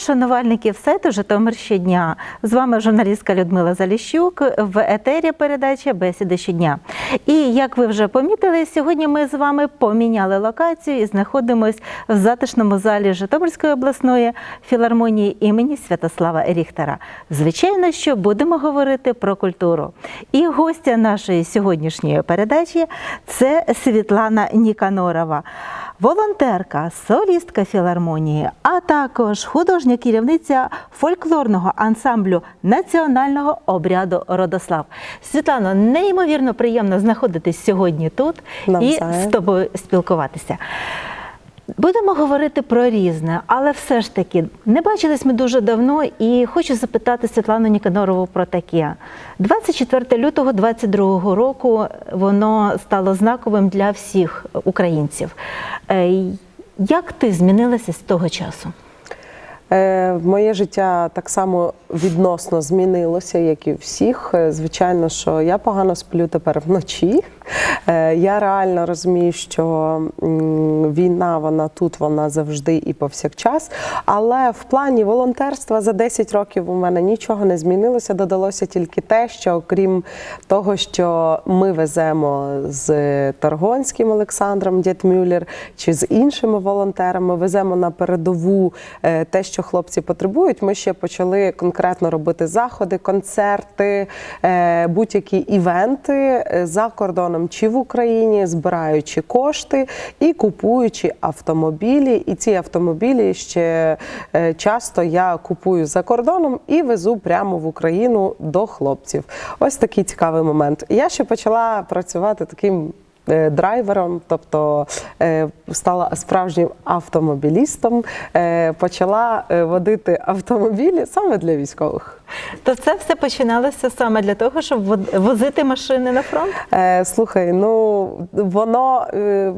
Вітаємо шанувальників сайту Житомир щодня. З вами журналістка Людмила Заліщук в етері передача Бесіди щодня. І як ви вже помітили, сьогодні ми з вами поміняли локацію і знаходимось в затишному залі Житомирської обласної філармонії імені Святослава Ріхтера. Звичайно, що будемо говорити про культуру. І гостя нашої сьогоднішньої передачі це Світлана Ніканорова. Волонтерка, солістка філармонії, а також художня керівниця фольклорного ансамблю національного обряду Родослав. Світлано, неймовірно приємно знаходитись сьогодні тут і Навзаєм. з тобою спілкуватися. Будемо говорити про різне, але все ж таки не бачились ми дуже давно, і хочу запитати Світлану Ніканорову про таке. 24 лютого 22 року воно стало знаковим для всіх українців. Е, Як ти змінилася з того часу? Е, Моє життя так само відносно змінилося, як і всіх. Е, Звичайно, що я погано сплю тепер вночі. Е, Я реально розумію, що війна вона тут, вона завжди і повсякчас. Але в плані волонтерства за 10 років у мене нічого не змінилося. Додалося тільки те, що окрім того, що ми веземо з Таргонським Олександром Дєтмюллер чи з іншими волонтерами, веземо на передову е, те, що хлопці потребують. Ми ще почали конкретно робити заходи, концерти, е, будь-які івенти за кордоном чи в Україні, збираючи кошти і купуючи автомобілі. І ці автомобілі ще е, часто я купую за кордоном і везу прямо в Україну до хлопців. Ось такий цікавий момент. Я ще почала працювати таким. Е, Драйвером, тобто е, стала справжнім автомобілістом, е, почала водити автомобілі саме для військових. То це все починалося саме для того, щоб возити машини на фронт? Слухай, ну воно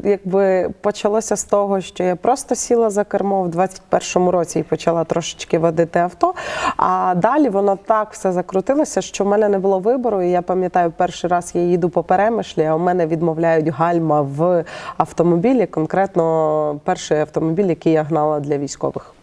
якби почалося з того, що я просто сіла за кермо в 21-му році і почала трошечки водити авто. А далі воно так все закрутилося, що в мене не було вибору. І я пам'ятаю, перший раз я їду по перемишлі, а у мене відмовляють гальма в автомобілі, конкретно перший автомобіль, який я гнала для військових.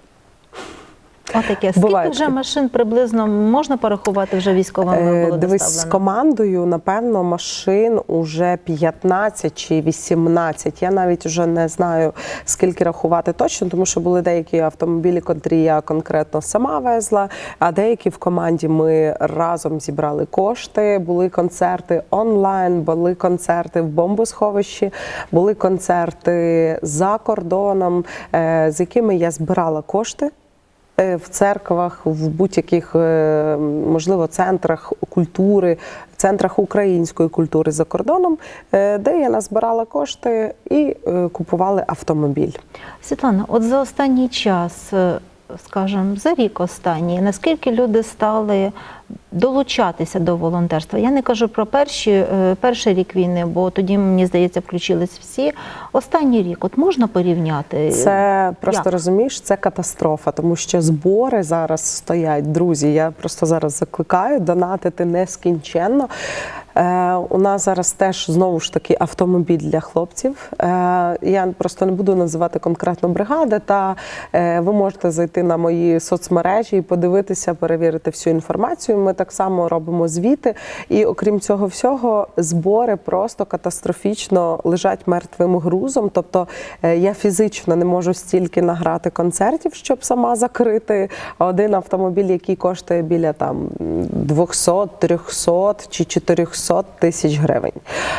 Отаке. Скільки Буває вже машин приблизно можна порахувати вже військовими Е, Дивись, з командою, напевно, машин уже 15 чи 18. Я навіть вже не знаю, скільки рахувати точно, тому що були деякі автомобілі, котрі я конкретно сама везла, а деякі в команді ми разом зібрали кошти. Були концерти онлайн, були концерти в бомбосховищі, були концерти за кордоном, е, з якими я збирала кошти. Е, в церквах, в будь-яких е, можливо центрах культури, центрах української культури за кордоном, е, де я назбирала кошти і купували автомобіль. Світлана, от за останній час, скажімо, за рік останній, наскільки люди стали долучатися до волонтерства? Я не кажу про перші, е, перший рік війни, бо тоді, мені здається, включились всі. Останній рік, от можна порівняти? Це просто Як? розумієш, це катастрофа, тому що збори зараз стоять. Друзі, я просто зараз закликаю донатити нескінченно. Е, у нас зараз теж знову ж таки автомобіль для хлопців. Е, я просто не буду називати конкретно бригади. Та е, ви можете зайти на мої соцмережі і подивитися, перевірити всю інформацію. Ми так само робимо звіти. І окрім цього всього, збори просто катастрофічно лежать мертвим грузом. Тобто я фізично не можу стільки награти концертів, щоб сама закрити один автомобіль, який коштує біля там 200, 300 чи 400 тисяч гривень.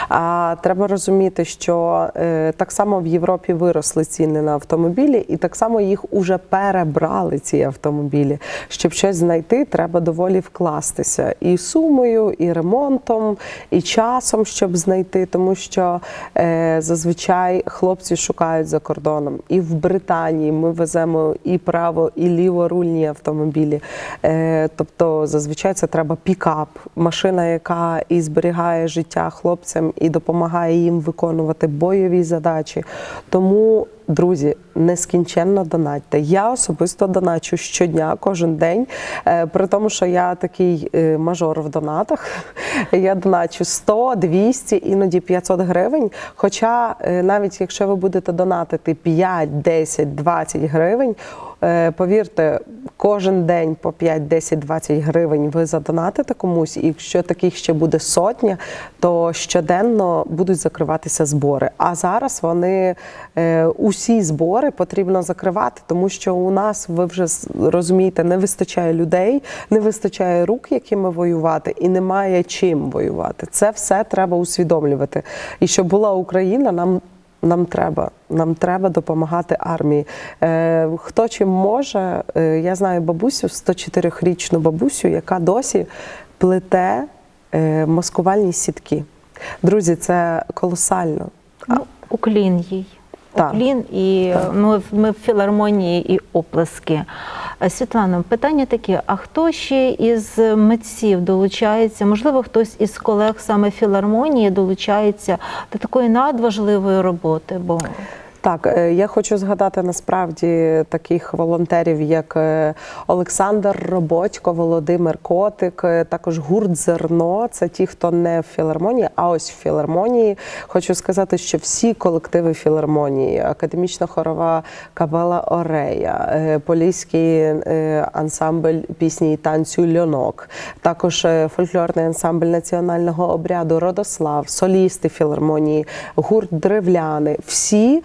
А треба розуміти, що е, так само в Європі виросли ціни на автомобілі, і так само їх уже перебрали ці автомобілі. Щоб щось знайти, треба доволі вкластися і сумою, і ремонтом, і часом, щоб знайти, тому що е, зазвичай хлопці шукають за кордоном. І в Британії ми веземо і право, і ліворульні автомобілі. Е, тобто, зазвичай це треба пікап, машина, яка і зберігає життя хлопцям, і допомагає їм виконувати бойові задачі. Тому Друзі, нескінченно донатьте. Я особисто доначу щодня, кожен день. Е, При тому, що я такий е, мажор в донатах. Я доначу 100, 200, іноді 500 гривень. Хоча е, навіть якщо ви будете донатити 5, 10, 20 гривень, Повірте, кожен день по 5, 10, 20 гривень ви задонатите комусь, і якщо таких ще буде сотня, то щоденно будуть закриватися збори. А зараз вони е, усі збори потрібно закривати, тому що у нас, ви вже розумієте, не вистачає людей, не вистачає рук, якими воювати, і немає чим воювати. Це все треба усвідомлювати. І щоб була Україна, нам. Нам треба, нам треба допомагати армії. Е, хто чим може, е, я знаю бабусю, 104-річну бабусю, яка досі плете е, маскувальні сітки. Друзі, це колосально. Ну, уклін їй. Уклін і ну, ми в філармонії і оплески. Світлана, питання таке: а хто ще із митців долучається? Можливо, хтось із колег саме філармонії долучається до такої надважливої роботи? Бо Так, е, я хочу згадати насправді таких волонтерів, як е, Олександр Роботько, Володимир Котик, е, також гурт Зерно. Це ті, хто не в філармонії, а ось в філармонії. Хочу сказати, що всі колективи філармонії, академічна хорова Кабала Орея, Поліський ансамбль пісні і танцю Льонок, також фольклорний ансамбль національного обряду Родослав, солісти філармонії, гурт Древляни. Всі,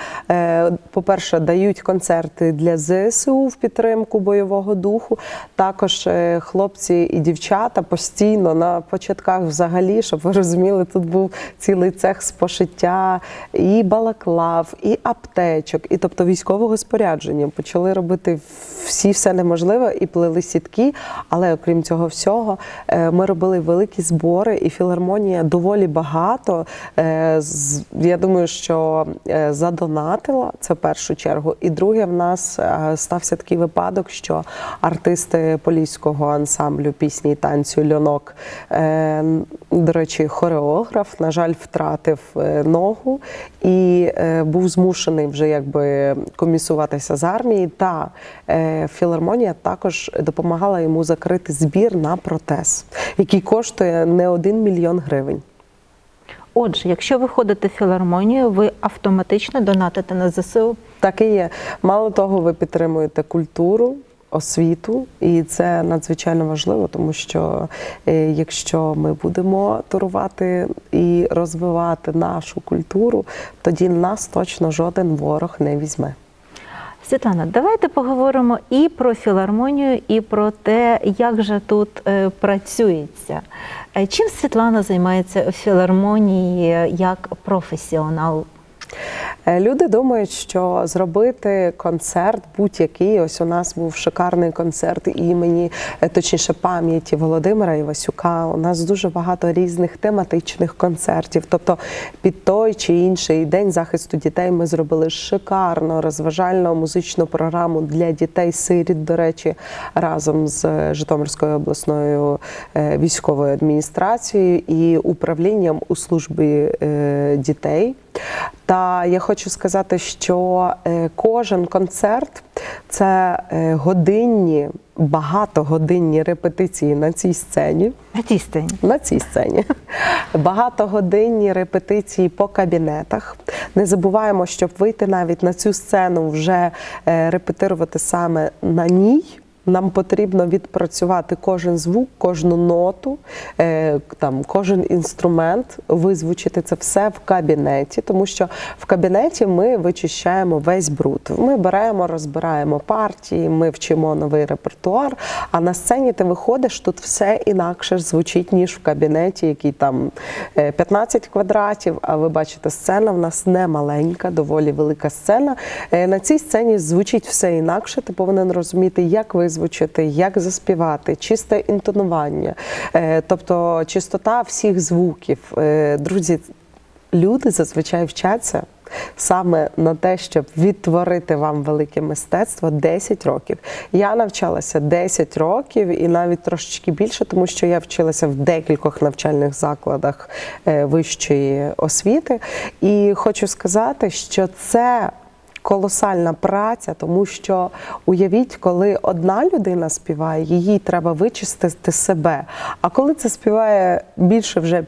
по-перше, дають концерти для ЗСУ в підтримку бойового духу. Також е, хлопці і дівчата постійно на початках, взагалі, щоб ви розуміли, тут був цілий цех з пошиття і балаклав, і аптечок, і тобто військового спорядження. Почали робити всі все неможливе і плели сітки. Але окрім цього всього, е, ми робили великі збори, і філармонія доволі багато. е, Я думаю, що е, задонатила це в першу чергу. І друге, в нас е, стався такий випадок, що артисти поліського ансамблю пісні і танцю Льонок, е, до речі, хореограф, на жаль, втратив е, ногу і був змушений вже якби комісуватися з армії. Та філармонія також допомагала йому закрити збір на протез, який коштує не один мільйон гривень. Отже, якщо ви ходите в філармонію, ви автоматично донатите на ЗСУ. Так і є. Мало того, ви підтримуєте культуру, освіту, і це надзвичайно важливо, тому що е, якщо ми будемо турувати і розвивати нашу культуру, тоді нас точно жоден ворог не візьме. Світлана, давайте поговоримо і про філармонію, і про те, як же тут е, працюється. Е, Чим Світлана займається в філармонії як професіонал? Е, Люди думають, що зробити концерт будь-який. Ось у нас був шикарний концерт імені, е, точніше, пам'яті Володимира Івасюка. У нас дуже багато різних тематичних концертів. Тобто, під той чи інший день захисту дітей ми зробили шикарну розважальну музичну програму для дітей сиріт. До речі, разом з е, Житомирською обласною військовою адміністрацією і управлінням у службі дітей. Та я хочу сказати, що е, кожен концерт це е, годинні, багатогодинні репетиції на цій сцені. На тій сцені. На цій сцені багатогодинні репетиції по кабінетах. Не забуваємо, щоб вийти навіть на цю сцену, вже е, репетирувати саме на ній. Нам потрібно відпрацювати кожен звук, кожну ноту, е, там кожен інструмент, визвучити це все в кабінеті, тому що в кабінеті ми вичищаємо весь бруд. Ми беремо, розбираємо партії, ми вчимо новий репертуар. А на сцені ти виходиш, тут все інакше звучить, ніж в кабінеті, який там е, 15 квадратів. А ви бачите, сцена в нас не маленька, доволі велика сцена. Е, На цій сцені звучить все інакше. Ти повинен розуміти, як визвучити, як заспівати, чисте інтонування, Е, тобто чистота всіх звуків. Е, Друзі, люди зазвичай вчаться. Саме на те, щоб відтворити вам велике мистецтво 10 років. Я навчалася 10 років і навіть трошечки більше, тому що я вчилася в декількох навчальних закладах е, вищої освіти. І хочу сказати, що це колосальна праця, тому що уявіть, коли одна людина співає, її треба вичистити себе. А коли це співає більше вже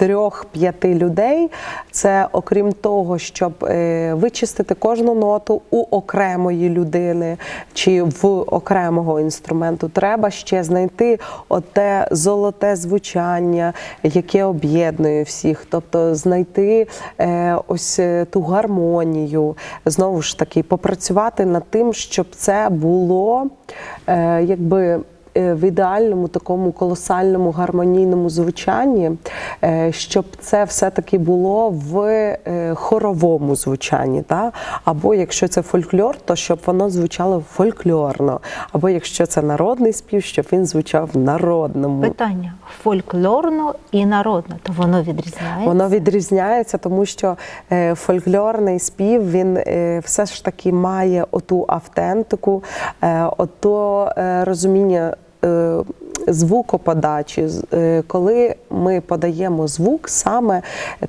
трьох-п'яти людей. Це окрім того, щоб е, вичистити кожну ноту у окремої людини чи в окремого інструменту, треба ще знайти оте золоте звучання, яке об'єднує всіх. Тобто знайти е, ось е, ту гармонію, знову ж таки, попрацювати над тим, щоб це було якби в ідеальному такому колосальному гармонійному звучанні, е, щоб це все-таки було в е, хоровому звучанні. Та? Або якщо це фольклор, то щоб воно звучало фольклорно. Або якщо це народний спів, щоб він звучав народному. Питання фольклорно і народно, то воно відрізняється. Воно відрізняється, тому що е, фольклорний спів він е, все ж таки має оту автентику, е, ото е, розуміння. Е, Звукоподачі, е, коли ми подаємо звук саме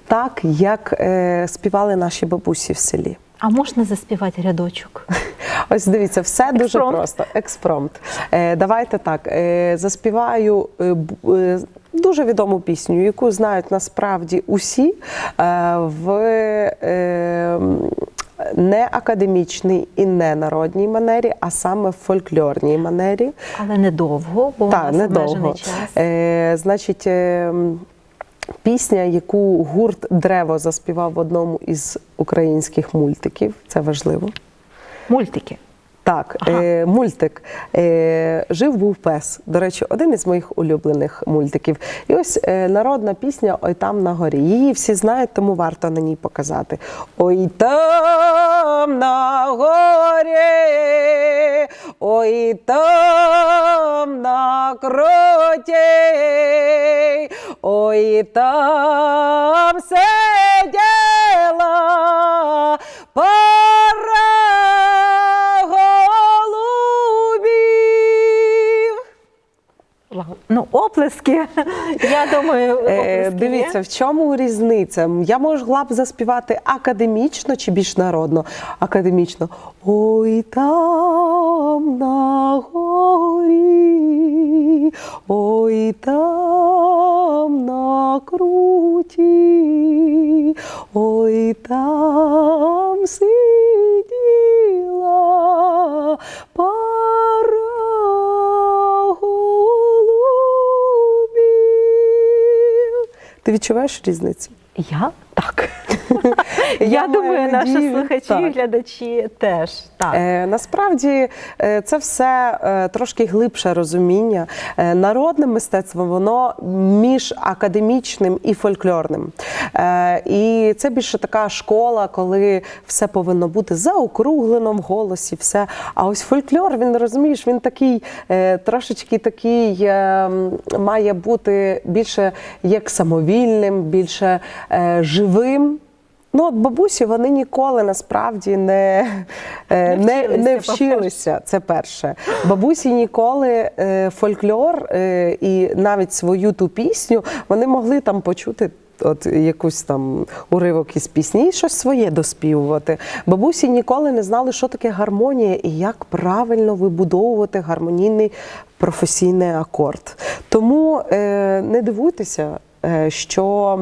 так, як е, співали наші бабусі в селі. А можна заспівати рядочок? Ось дивіться, все дуже Експромт. просто. Експромт. Давайте так. Заспіваю дуже відому пісню, яку знають насправді усі в не академічній і не народній манері, а саме в фольклорній манері. Але недовго, бо у нас недовго. час. Е, значить, е, пісня, яку гурт Древо заспівав в одному із українських мультиків, це важливо. Мультики. Так, Ага. е, мультик е, Жив був пес. До речі, один із моїх улюблених мультиків. І ось е, народна пісня Ой там на горі. Її всі знають, тому варто на ній показати. Ой там на горі, ой там на кроті, ой там сиділа оплески. Я думаю, Е, оплески дивіться, є. в чому різниця? Я могла б заспівати академічно чи більш народно? Академічно. Ой там на горі, ой там Відчуваєш різницю? Я так. Я Я маю думаю, наші слухачі так. і глядачі теж. Так. Е, насправді е, це все е, трошки глибше розуміння. Е, народне мистецтво воно між академічним і фольклорним. Е, і це більше така школа, коли все повинно бути заокруглено в голосі. Все. А ось фольклор, він розумієш, він такий е, трошечки такий е, має бути більше як самовільним, більше е, живим. Ну, от бабусі вони ніколи насправді не, е, Не не, не вчилися, вчилися. Це перше. Бабусі ніколи е, фольклор е, і навіть свою ту пісню вони могли там почути. От якусь там уривок із пісні, і щось своє доспівувати. Бабусі ніколи не знали, що таке гармонія і як правильно вибудовувати гармонійний професійний акорд. Тому е, не дивуйтеся, е, що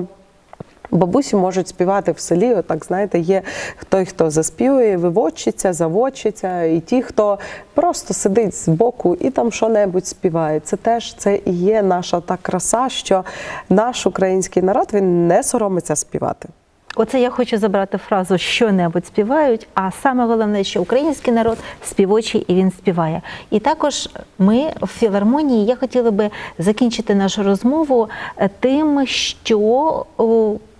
Бабусі можуть співати в селі. Отак знаєте, є той, хто заспівує, виводчиться, заводчиться, і ті, хто просто сидить збоку і там що-небудь співає. Це теж це і є наша та краса, що наш український народ він не соромиться співати. Оце я хочу забрати фразу що-небудь співають, а саме головне, що український народ співочий і він співає. І також ми в філармонії я хотіла би закінчити нашу розмову е, тим, що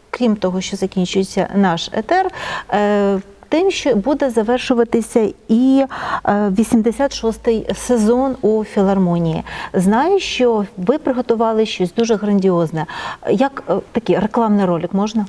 крім того, що закінчується наш етер. е, Тим, що буде завершуватися і е, 86-й сезон у філармонії. Знаю, що ви приготували щось дуже грандіозне. Як е, такий рекламний ролик можна?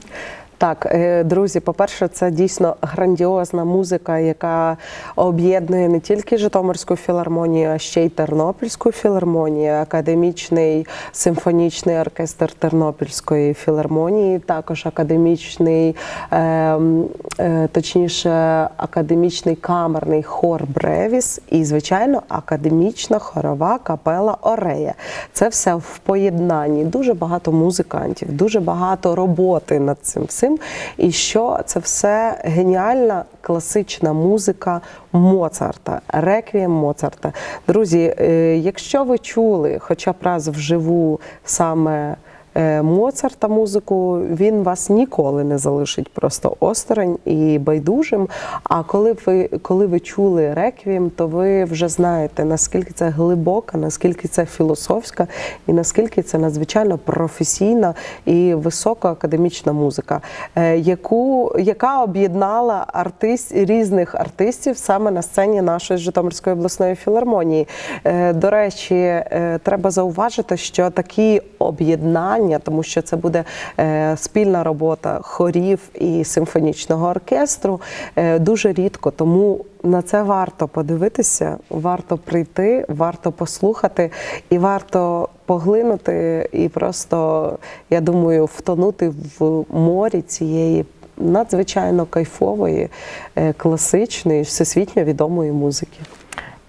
Так, е, друзі, по-перше, це дійсно грандіозна музика, яка об'єднує не тільки Житомирську філармонію, а ще й Тернопільську філармонію, академічний симфонічний оркестр Тернопільської філармонії, також академічний, е, м, е, точніше, академічний камерний хор Бревіс і, звичайно, академічна хорова капела Орея. Це все в поєднанні. Дуже багато музикантів, дуже багато роботи над цим всім. І що це все геніальна класична музика Моцарта, реквієм Моцарта. Друзі, е, якщо ви чули хоча б раз вживу саме. Е, Моцарта музику він вас ніколи не залишить просто осторонь і байдужим. А коли ви коли ви чули реквієм, то ви вже знаєте наскільки це глибока, наскільки це філософська, і наскільки це надзвичайно професійна і високоакадемічна музика, е, яку яка об'єднала артист різних артистів саме на сцені нашої Житомирської обласної філармонії. Е, До речі, треба зауважити, що такі об'єднання, тому що це буде е, спільна робота хорів і симфонічного оркестру, е, дуже рідко. Тому на це варто подивитися, варто прийти, варто послухати і варто поглинути і просто, я думаю, втонути в морі цієї надзвичайно кайфової, е, класичної, всесвітньо відомої музики.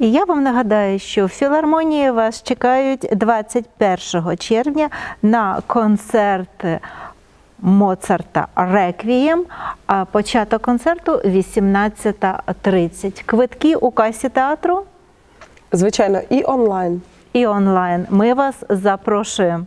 І я вам нагадаю, що в філармонії вас чекають 21 червня на концерт Моцарта Реквієм. А початок концерту 18.30. Квитки у касі театру Звичайно, і онлайн. і онлайн. Ми вас запрошуємо.